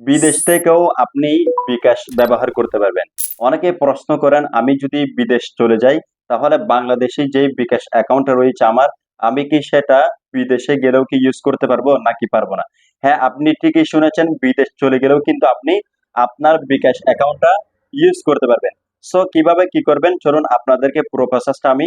বিদেশ থেকেও আপনি বিকাশ ব্যবহার করতে পারবেন। অনেকে প্রশ্ন করেন, আমি যদি বিদেশ চলে যাই, তাহলে বাংলাদেশে যে বিকাশ অ্যাকাউন্ট রয়েছে আমার, আমি কি সেটা বিদেশে গেলেও কি ইউজ করতে পারব নাকি পারব না? হ্যাঁ আপনি ঠিকই শুনেছেন, বিদেশ চলে গেলেও কিন্তু আপনি আপনার বিকাশ অ্যাকাউন্টটা ইউজ করতে পারবেন। সো কীভাবে কি করবেন? চলুন আপনাদেরকে পুরো প্রসেসটা আমি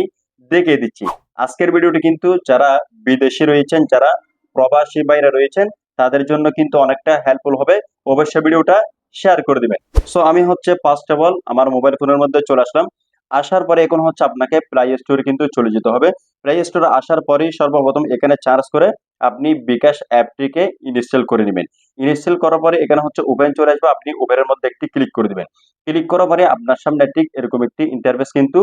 দেখিয়ে দিচ্ছি। আজকের ভিডিওটি কিন্তু যারা বিদেশি রয়েছেন, যারা প্রবাসী বাইরে রয়েছেন তাদের জন্য কিন্তু অনেকটা হেল্পফুল হবে। অবশ্যই ভিডিওটা শেয়ার করে দিবেন। সো আমি হচ্ছে ফার্স্ট অফ অল আমার মোবাইল ফোনের মধ্যে চলে আসলাম। আসার পরে এখন হচ্ছে আপনাকে প্লে স্টোরে কিন্তু চলে যেতে হবে। প্লে স্টোরে আসার পরেই সর্বপ্রথম এখানে চার্জ করে আপনি বিকাশ অ্যাপটিকে ইনস্টল করে নেবেন। ইনস্টল করার পরে এখানে হচ্ছে ওপেন চলে আসবে। আপনি ওপেনের মধ্যে একটি ক্লিক করে দিবেন। ক্লিক করার পরে আপনার সামনে ঠিক এরকম একটি ইন্টারফেস কিন্তু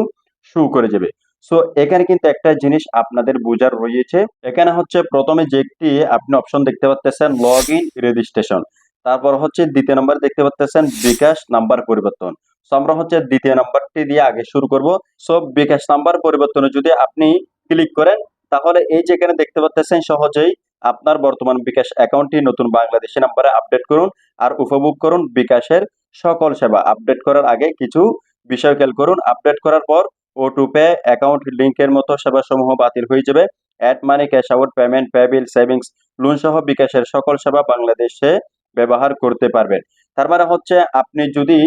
শু করে যাবে। সো এখানে কিন্তু একটা জিনিস আপনাদের বোঝার রয়েছে। এখানে হচ্ছে প্রথমে যে একটি আপনি অপশন দেখতে পাচ্ছেন লগ ইন রেজিস্ট্রেশন তারপর হচ্ছে দ্বিতীয় নাম্বার দেখতে পাচ্ছেন বিকাশ নাম্বার পরিবর্তন। সো আমরা হচ্ছে দ্বিতীয় নাম্বারটি দিয়ে আগে শুরু করব। সো বিকাশ নাম্বার পরিবর্তনে যদি আপনি ক্লিক করেন, তাহলে এই যে এখানে দেখতে পাচ্ছেন সহজেই আপনার বর্তমান বিকাশ অ্যাকাউন্টটি নতুন বাংলাদেশি নাম্বারে আপডেট করুন আর উপভোগ করুন বিকাশের সকল সেবা। আপডেট করার আগে কিছু বিষয় খেয়াল করুন। আপডেট করার পর ও পে অ্যাকাউন্ট লিঙ্কের মতো সেবাসমূহ বাতিল হয়ে যাবে। Add money cash out payment pay bill savings loan সহ বিকাশের সকল সেবা বাংলাদেশে ব্যবহার করতে পারবেন। তার মানে হচ্ছে আপনি যদি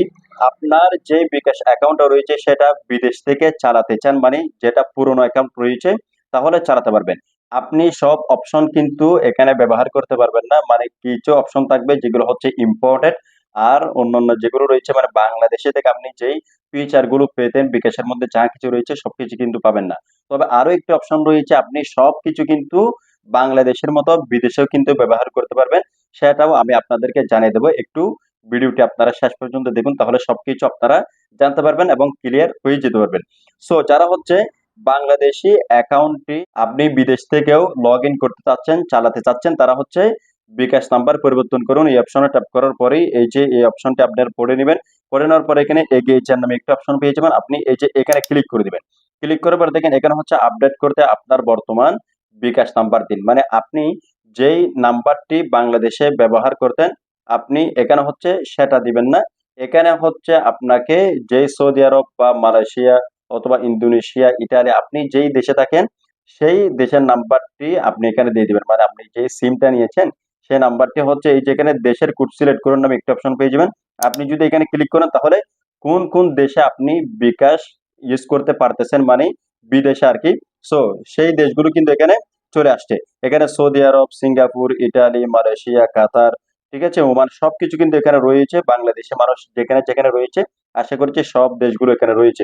আপনার যে বিকাশ অ্যাকাউন্ট রয়েছে সেটা বিদেশ থেকে চালাতে চান মানে যেটা পুরনো অ্যাকাউন্ট রয়েছে, তাহলে চালাতে পারবেন। আপনি সব অপশন কিন্তু এখানে ব্যবহার করতে পারবেন না। মানে কিছু অপশন থাকবে যেগুলো হচ্ছে ইম্পর্টেন্ট আর অন্যান্য যেগুলো রয়েছে মানে বাংলাদেশে থেকে আপনি যেই ফিচারগুলো পেতেন, বিকাশের মধ্যে যা কিছু রয়েছে সবকিছু কিন্তু পাবেন না। তবে আরও একটি অপশন রয়েছে, আপনি সবকিছু কিন্তু বাংলাদেশের মতো বিদেশেও কিন্তু ব্যবহার করতে পারবেন। সেটাও আমি আপনাদেরকে জানিয়ে দেবো। একটু ভিডিওটি আপনারা শেষ পর্যন্ত দেখুন, তাহলে সবকিছু আপনারা জানতে পারবেন এবং ক্লিয়ার হয়ে যেতে পারবেন। সো যারা হচ্ছে বাংলাদেশি অ্যাকাউন্টটি আপনি বিদেশ থেকেও লগ করতে চাচ্ছেন, চালাতে চাচ্ছেন, তারা হচ্ছে বিকাশ নাম্বার পরিবর্তন করুন। এই অপশনে ট্যাপ করার পরেই এই যে, এই অপশনটি আপনার পড়ে নেবেন। পড়ে নেওয়ার পরে এখানে এগিয়েছেন নামে একটা অপশন পেয়ে যাবেন। আপনি এই যে এখানে ক্লিক করে দিবেন। ক্লিক করার পরে দেখেন এখানে হচ্ছে আপডেট করতে আপনার বর্তমান বিকাশ নাম্বার দিন। মানে আপনি যেই নাম্বারটি বাংলাদেশে ব্যবহার করতেন, আপনি এখানে হচ্ছে সেটা দিবেন না। এখানে হচ্ছে আপনাকে যেই সৌদি আরব বা মালয়েশিয়া অথবা ইন্দোনেশিয়া ইটালি আপনি যেই দেশে থাকেন, সেই দেশের নাম্বারটি আপনি এখানে দিয়ে দিবেন। মানে আপনি যেই সিমটা নিয়েছেন সেই নাম্বারটি হচ্ছে এই যে এখানে দেশের কোড সিলেক্ট করুন নামে একটা অপশন পেয়ে যাবেন। আপনি যদি এখানে ক্লিক করেন তাহলে কোন কোন দেশে আপনি বিকাশ ইউজ করতে পারতেছেন মানে বিদেশে আর কি। সো, সেই দেশগুলো কিন্তু এখানে চলে আসছে। এখানে Saudi Arab, Singapore, Italy, Malaysia, Qatar, ঠিক আছে, ওমান সবকিছু কিন্তু এখানে রয়েছে। বাংলাদেশে মানুষ যেখানে যেখানে রয়েছে, আশা করছি সব দেশগুলো এখানে রয়েছে।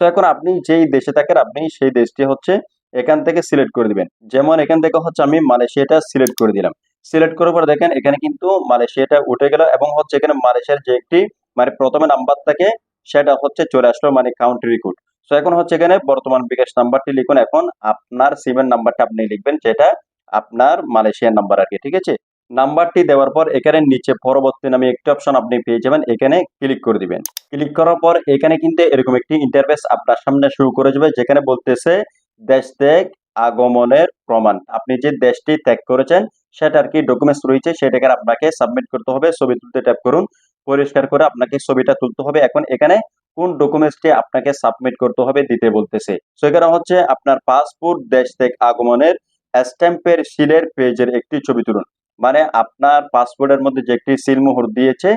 তো এখন আপনি যেই দেশে থাকেন, আপনি সেই দেশটি হচ্ছে এখান থেকে সিলেক্ট করে দিবেন। যেমন এখান থেকে হচ্ছে আমি মালয়েশিয়াটা সিলেক্ট করে দিলাম। সিলেক্ট করার পর দেখেন এখানে কিন্তু মালয়েশিয়াটা উঠে গেল এবং হচ্ছে এখানে মালয়েশিয়ার যে একটি মানে প্রথমে নাম্বার থাকে সেটা হচ্ছে চলে আসলো মানে কাউন্ট্রি কোড তো এখন হচ্ছে এখানে বর্তমান বিকাশ নাম্বারটি লিখুন। এখন আপনার সিমের নাম্বারটা আপনি লিখবেন, যেটা আপনার মালয়েশিয়ার নাম্বার আর কি, ঠিক আছে? নাম্বারটি দেওয়ার পর এখানে নিচে পরবর্তী নামে একটি অপশন আপনি পেয়ে যাবেন, এখানে ক্লিক করে দিবেন। ক্লিক করার পর এখানে কিন্তু এরকম একটি ইন্টারফেস আপনার সামনে শুরু করে যাবে, যেখানে বলতেছে দেশ ত্যাগ আগমনের প্রমাণ। আপনি যে দেশটি ত্যাগ করেছেন সেটা আর কি ডকুমেন্টস রয়েছে, সেটাকে আপনাকে সাবমিট করতে হবে। ছবি তুলতে ট্যাপ করুন, পরিষ্কার করে আপনাকে ছবিটা তুলতে হবে। এখন এখানে কোন ডকুমেন্টসটি আপনাকে সাবমিট করতে হবে দিতে বলতেছে। সো এখানে হচ্ছে আপনার পাসপোর্ট দেশ থেকে আগমনের স্ট্যাম্পের সিলের পেজের একটি ছবি তুলুন। মানে আপনার পাসপোর্টের মধ্যে যে একটি সিল মোহর দিয়েছে,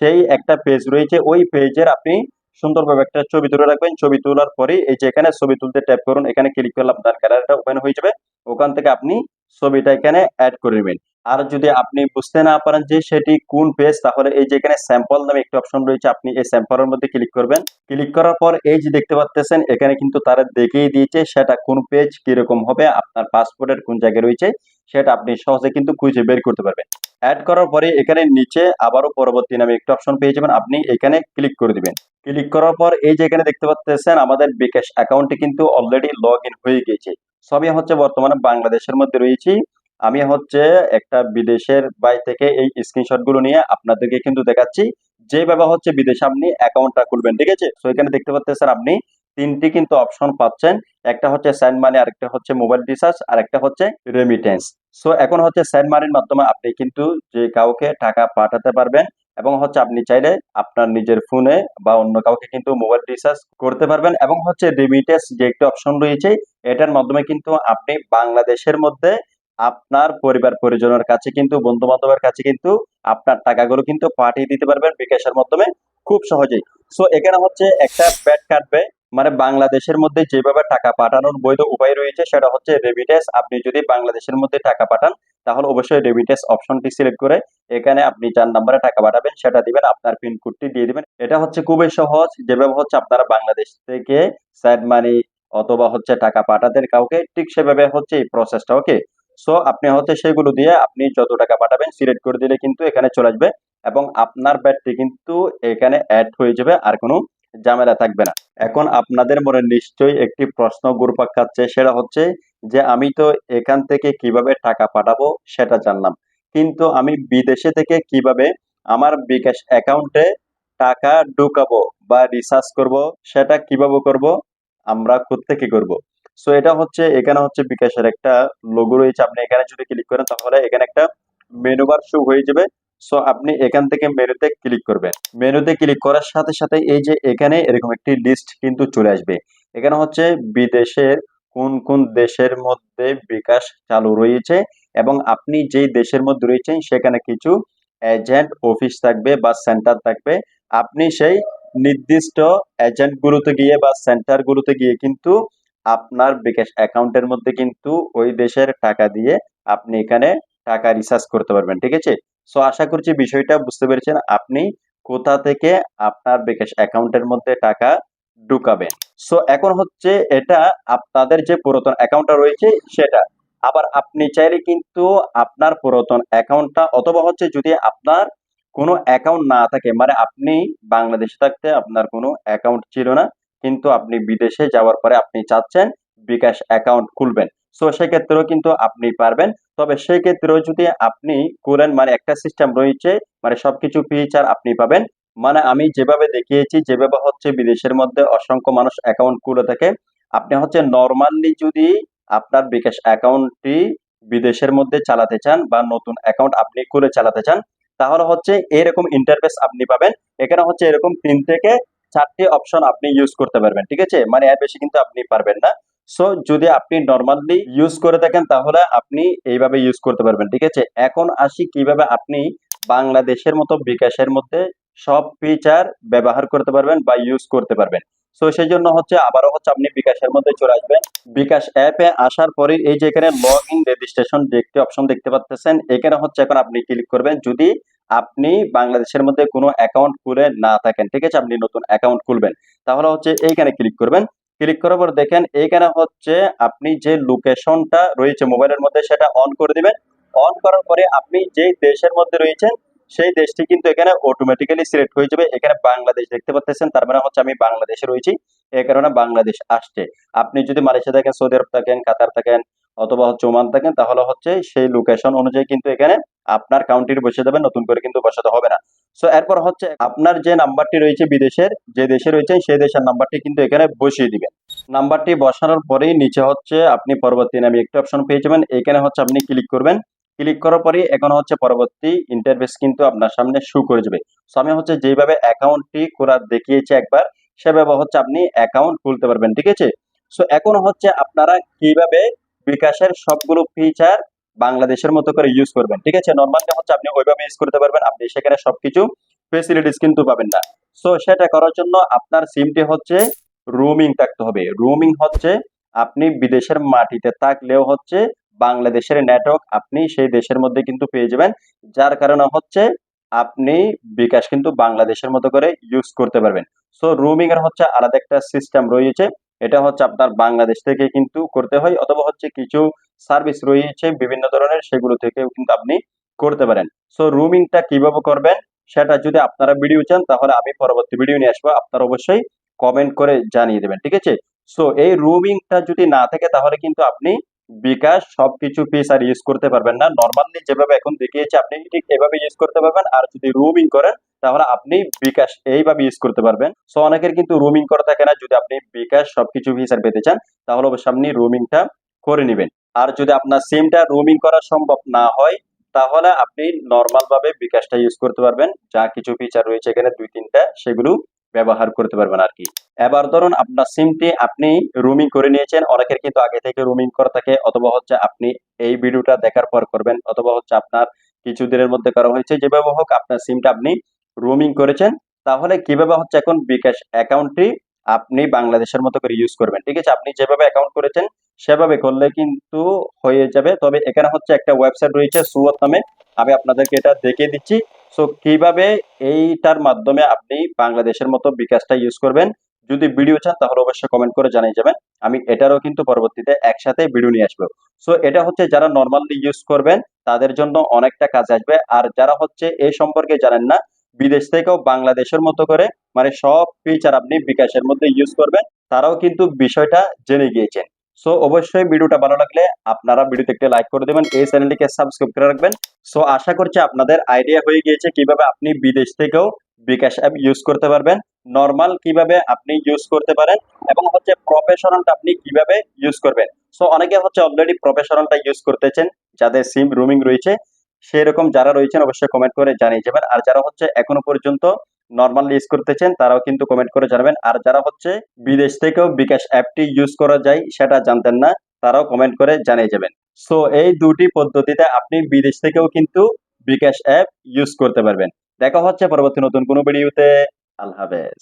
সেই একটা পেজ রয়েছে। ওই পেজের আপনি সুন্দরভাবে একটা ছবি তুলে রাখবেন। ছবি তোলার পরে এই যে এখানে ছবি তুলতে ট্যাপ করুন, এখানে ক্লিক করলে আপনার গ্যালারিটা ওপেন হয়ে যাবে। ওখান থেকে আপনি ছবিটা এখানে অ্যাড করে নেবেন। আর যদি আপনি বুঝতে না পারেন যে সেটি কোন পেজ তাহলে এই যে এখানে স্যাম্পল নামে একটি অপশন রয়েছে, আপনি এই স্যাম্পলের মধ্যে ক্লিক করবেন। ক্লিক করার পর এই যে দেখতে পাচ্ছেন এখানে কিন্তু তারা দেখিয়ে দিয়েছে সেটা কোন পেজ কীরকম হবে, আপনার পাসপোর্টের কোন জায়গায় রয়েছে, সেটা আপনি সহজে কিন্তু খুঁজে বের করতে পারবেন। অ্যাড করার পরে এখানে নিচে আবারও পরবর্তী নামে একটা অপশন পেয়ে যাবেন, আপনি এখানে ক্লিক করে দিবেন। ক্লিক করার পর এই যে এখানে দেখতে পাচ্ছেন আমাদের বিকাশ অ্যাকাউন্টে কিন্তু অলরেডি লগ হয়ে গেছে সবই হচ্ছে বর্তমানে বাংলাদেশের মধ্যে রয়েছি। আমি হচ্ছে একটা বিদেশের বাই থেকে এই স্ক্রিনশটগুলো নিয়ে আপনাদেরকে কিন্তু দেখাচ্ছি। যেভাবে হচ্ছে বিদেশে আপনি অ্যাকাউন্টটা খুলবেন, ঠিক আছে? তো এখানে দেখতে পাচ্ছেন আপনি তিনটি কিন্তু অপশন পাচ্ছেন। একটা হচ্ছে স্যান্ড মানি আরেকটা হচ্ছে মোবাইল রিচার্জ আর একটা হচ্ছে রেমিটেন্স সো এখন হচ্ছে স্যান্ড মানির মাধ্যমে আপনি কিন্তু যে কাউকে টাকা পাঠাতে পারবেন এবং হচ্ছে আপনি চাইলে আপনার নিজের ফোনে বা অন্য কাউকে কিন্তু মোবাইল রিচার্জ করতে পারবেন এবং হচ্ছে রেমিটেন্স যে একটি অপশন রয়েছে, এটার মাধ্যমে কিন্তু আপনি বাংলাদেশের মধ্যে আপনার পরিবার পরিজনের কাছে কিন্তু বন্ধু বান্ধবের কাছে কিন্তু আপনার টাকাগুলো কিন্তু পাঠিয়ে দিতে পারবেন বিকাশের মাধ্যমে খুব সহজেই। সো এখানে হচ্ছে একটা ব্যাট কাটবে মানে বাংলাদেশের মধ্যে যেভাবে টাকা পাঠানোর বৈধ উপায় রয়েছে, সেটা হচ্ছে রেমিটেন্স আপনি যদি বাংলাদেশের মধ্যে টাকা পাঠান তাহলে অবশ্যই রেমিটেন্স অপশনটি সিলেক্ট করে এখানে আপনি যার নাম্বারে টাকা পাঠাবেন, সেটা দিবেন, আপনার পিন কোডটি দিয়ে দিবেন। এটা হচ্ছে খুবই সহজ যেভাবে হচ্ছে আপনারা বাংলাদেশ থেকে স্যাড মানি অথবা হচ্ছে টাকা পাঠাতেন কাউকে, ঠিক সেভাবে হচ্ছে এই প্রসেসটা ওকে সো আপনি হচ্ছে সেগুলো দিয়ে আপনি যত টাকা পাঠাবেন সিলেক্ট করে দিলে কিন্তু এখানে চলে আসবে এবং আপনার ব্যাটটি কিন্তু এখানে অ্যাড হয়ে যাবে, আর কোনো ঝামেলা থাকবে না। এখন আপনাদের মনে নিশ্চয়ই একটি প্রশ্ন ঘুরপাক খাচ্ছে, সেটা হচ্ছে যে আমি তো এখান থেকে কীভাবে টাকা পাঠাবো সেটা জানলাম। কিন্তু আমি বিদেশে থেকে কীভাবে আমার বিকাশ অ্যাকাউন্টে টাকা ঢুকাবো বা রিসার্চ করব সেটা কীভাবে করব, আমরা থেকে করব। সো এটা হচ্ছে, এখানে হচ্ছে বিকাশের একটা লোগো রয়েছে। আপনি এখানে যদি ক্লিক করেন, তাহলে এখানে একটা মেনু বার শো হয়ে যাবে। সো আপনি এখান থেকে মেনুতে ক্লিক করবেন। মেনুতে ক্লিক করার সাথে সাথে এই যে এখানে এরকম একটি লিস্ট কিন্তু চলে আসবে। এখানে হচ্ছে বিদেশের কোন কোন দেশের মধ্যে বিকাশ চালু রয়েছে এবং আপনি যেই দেশের মধ্যে রয়েছেন সেখানে কিছু এজেন্ট অফিস থাকবে বা সেন্টার থাকবে। আপনি সেই নির্দিষ্ট এজেন্টগুলোতে গিয়ে বা সেন্টারগুলোতে গিয়ে কিন্তু আপনার বিকাশ অ্যাকাউন্টের মধ্যে কিন্তু ওই দেশের টাকা দিয়ে আপনি এখানে টাকা রিচার্জ করতে পারবেন, ঠিক আছে? সো আশা করছি বিষয়টা বুঝতে পেরেছেন। আপনি কোথা থেকে আপনার বিকাশ অ্যাকাউন্টের মধ্যে টাকা ঢুকাবেন সো এখন হচ্ছে এটা আপনাদের যে পুরাতন অ্যাকাউন্টটা রয়েছে, সেটা। আবার আপনি চাইলে কিন্তু আপনার পুরাতন অ্যাকাউন্টটা অথবা হচ্ছে যদি আপনার কোনো অ্যাকাউন্ট না থাকে মানে আপনি বাংলাদেশে থাকতে আপনার কোনো অ্যাকাউন্ট ছিল না, কিন্তু আপনি বিদেশে যাওয়ার পরে আপনি চাচ্ছেন বিকাশ অ্যাকাউন্ট খুলবেন। সো সেক্ষেত্রেও কিন্তু আপনি পারবেন। তবে সেই ক্ষেত্রেও যদি আপনি করেন মানে একটা সিস্টেম রয়েছে মানে সবকিছু ফিচার আপনি পাবেন। মানে আমি যেভাবে দেখিয়েছি, যেভাবে হচ্ছে বিদেশের মধ্যে অসংখ্য মানুষ অ্যাকাউন্ট খুলে থাকে, আপনি হচ্ছে নর্মালি যদি আপনার বিকাশ অ্যাকাউন্টটি বিদেশের মধ্যে চালাতে চান বা নতুন অ্যাকাউন্ট আপনি করে চালাতে চান, তাহলে হচ্ছে এরকম ইন্টারফেস আপনি পাবেন। এখানে হচ্ছে এরকম তিন থেকে চারটি অপশন আপনি ইউজ করতে পারবেন, ঠিক আছে? মানে এর বেশি কিন্তু আপনি পারবেন না। সো যদি আপনি নর্মালি ইউজ করে থাকেন, তাহলে আপনি এইভাবে ইউজ করতে পারবেন, ঠিক আছে? এখন আসি কীভাবে আপনি বাংলাদেশের মতো বিকাশের মধ্যে সব ফিচার ব্যবহার করতে পারবেন বা ইউজ করতে পারবেন। সো সেই জন্য হচ্ছে আবারও হচ্ছে আপনি বিকাশের মধ্যে চলে আসবেন। বিকাশ অ্যাপে আসার পরে এই যে এখানে লগ ইন রেজিস্ট্রেশন একটি অপশন দেখতে পাচ্ছেন এখানে হচ্ছে এখন আপনি ক্লিক করবেন। যদি আপনি বাংলাদেশের মধ্যে কোনো অ্যাকাউন্ট খুলে না থাকেন, ঠিক আছে? আপনি নতুন অ্যাকাউন্ট খুলবেন, তাহলে হচ্ছে এইখানে ক্লিক করবেন। ক্লিক করার পর দেখেন এইখানে হচ্ছে আপনি যে লোকেশনটা রয়েছে মোবাইলের মধ্যে, সেটা অন করে দিবেন। অন করার পরে আপনি যেই দেশের মধ্যে রয়েছেন সেই দেশটি কিন্তু এখানে অটোমেটিক্যালি সিলেক্ট হয়ে যাবে। এখানে বাংলাদেশ দেখতে পাচ্ছেন তার মানে হচ্ছে আমি বাংলাদেশে রয়েছি। এই কারণে বাংলাদেশ আসছে। আপনি যদি মালয়েশিয়া থাকেন, সৌদি আরব থাকেন, কাতার থাকেন অথবা হচ্ছে ওমান থাকেন, তাহলে হচ্ছে সেই লোকেশন অনুযায়ী কিন্তু এখানে আপনার কাউন্টির বসে দেবেন নতুন করে কিন্তু বসাতে হবে না। সো এরপর হচ্ছে আপনার যে নাম্বারটি রয়েছে বিদেশের, যে দেশে রয়েছে সেই দেশের নাম্বারটি কিন্তু এখানে বসিয়ে দিবেন। নাম্বারটি বসানোর পরেই নিচে হচ্ছে আপনি পরবর্তী নামে একটি অপশন পেয়ে যাবেন। এখানে হচ্ছে আপনি ক্লিক করবেন। ক্লিক করার পরে এখন হচ্ছে পরবর্তী ইন্টারফেস কিন্তু আপনার সামনে শু করে যাবে। সো আমি হচ্ছে যেভাবে অ্যাকাউন্টটি করা দেখিয়েছি একবার সেভাবে হচ্ছে আপনি অ্যাকাউন্ট খুলতে পারবেন, ঠিক আছে? সো এখন হচ্ছে আপনারা কীভাবে বিকাশের সবগুলো ফিচার বাংলাদেশের মতো করে ইউজ করবেন, ঠিক আছে? নর্মালি হচ্ছে আপনি ওইভাবে ইউজ করতে পারবেন, আপনি সেখানে সবকিছু ফেসিলিটিস কিন্তু পাবেন না। সো সেটা করার জন্য আপনার সিমটি হচ্ছে রুমিং থাকতে হবে। রুমিং হচ্ছে আপনি বিদেশের মাটিতে থাকলেও হচ্ছে বাংলাদেশের নেটওয়ার্ক আপনি সেই দেশের মধ্যে কিন্তু পেয়ে যাবেন। যার কারণে হচ্ছে আপনি বিকাশ কিন্তু বাংলাদেশের মতো করে ইউজ করতে পারবেন। সো রুমিং এর হচ্ছে আলাদা একটা সিস্টেম রয়েছে। এটা হচ্ছে আপনার বাংলাদেশ থেকে কিন্তু করতে হয় অথবা হচ্ছে কিছু সার্ভিস রয়েছে বিভিন্ন ধরনের, সেগুলো থেকেও কিন্তু আপনি করতে পারেন। সো রুমিংটা কীভাবে করবেন সেটা যদি আপনারা ভিডিও চান, তাহলে আমি পরবর্তী ভিডিও নিয়ে আসব। আপনারা অবশ্যই কমেন্ট করে জানিয়ে দেবেন, ঠিক আছে? সো এই রুমিংটা যদি না থাকে, তাহলে কিন্তু আপনি বিকাশ সবকিছু আর ইউজ করতে পারবেন না। নর্মালি যেভাবে এখন দেখিয়েছি, আপনি ঠিক এভাবে ইউজ করতে পারবেন। আর যদি রুমিং করেন, তাহলে আপনি বিকাশ এইভাবে ইউজ করতে পারবেন। সো অনেকের কিন্তু রুমিং করা থাকে না। যদি আপনি বিকাশ সবকিছু ফিচার পেতে চান, তাহলে অবশ্যই আপনি রুমিংটা করে নেবেন। আর যদি আপনার সিমটা রুমিং করা সম্ভব না হয়, তাহলে আপনি নর্মাল ভাবে বিকাশটা ইউজ করতে পারবেন। যা কিছু ফিচার রয়েছে এখানে দুই, তিনটা, সেগুলো ব্যবহার করতে পারবেন আর কি এবার ধরুন আপনার সিমটি আপনি রুমিং করে নিয়েছেন, অনেকের কিন্তু আগে থেকে রুমিং করা থাকে, অথবা হচ্ছে আপনি এই ভিডিওটা দেখার পর করবেন, অথবা হচ্ছে আপনার কিছুদিনের মধ্যে করা হয়েছে, যেভাবে হোক আপনার সিমটা আপনি রুমিং করেছেন, তাহলে কীভাবে হচ্ছে এখন বিকাশ অ্যাকাউন্টটি আপনি বাংলাদেশের মতো করে ইউজ করবেন, ঠিক আছে? আপনি যেভাবে অ্যাকাউন্ট করেছেন, সেভাবে করলে কিন্তু হয়ে যাবে। তবে এখানে হচ্ছে একটা ওয়েবসাইট রয়েছে সুরত নামে, আমি আপনাদেরকে এটা দেখিয়ে দিচ্ছি। সো কীভাবে এইটার মাধ্যমে আপনি বাংলাদেশের মতো বিকাশটা ইউজ করবেন? যদি ভিডিও চান, তাহলে অবশ্যই কমেন্ট করে জানিয়ে যাবেন। আমি এটারও কিন্তু পরবর্তীতে একসাথে ভিডিও নিয়ে আসব। সো এটা হচ্ছে যারা নর্মালি ইউজ করবেন, তাদের জন্য অনেকটা কাজে আসবে। আর যারা হচ্ছে এই সম্পর্কে জানেন না, বিদেশ থেকেও বাংলাদেশের মতো করে মানে সব ফিচার আপনি বিকাশের মধ্যে ইউজ করবেন, তারাও কিন্তু বিষয়টা জেনে গিয়েছেন। সো অবশ্যই ভিডিওটা ভালো লাগলে আপনারা ভিডিওতে একটা লাইক করে দেবেন, এই চ্যানেলটিকে সাবস্ক্রাইব করে রাখবেন। সো আশা করছি আপনাদের আইডিয়া হয়ে গিয়েছে কীভাবে আপনি বিদেশ থেকেও বিকাশ অ্যাপ ইউজ করতে পারবেন নর্মাল কীভাবে আপনি ইউজ করতে পারেন এবং হচ্ছে প্রফেশনালটা আপনি কীভাবে ইউজ করবেন। সো অনেকে হচ্ছে অলরেডি প্রফেশনালটা ইউজ করতেছেন, যাদের সিম রুমিং রয়েছে, সেরকম যারা রয়েছেন অবশ্যই কমেন্ট করে জানিয়ে যাবেন। আর যারা হচ্ছে এখনও পর্যন্ত নর্মাল ইউজ করতে চান, তারাও কিন্তু কমেন্ট করে জানাবেন। আর যারা হচ্ছে বিদেশ থেকেও বিকাশ অ্যাপটি ইউজ করা যায়, সেটা জানতেন না, তারাও কমেন্ট করে জানিয়ে যাবেন। সো এই দুটি পদ্ধতিতে আপনি বিদেশ থেকেও কিন্তু বিকাশ অ্যাপ ইউজ করতে পারবেন। দেখা হচ্ছে পরবর্তী নতুন কোনো ভিডিওতে আল্লাহ হাফেজ।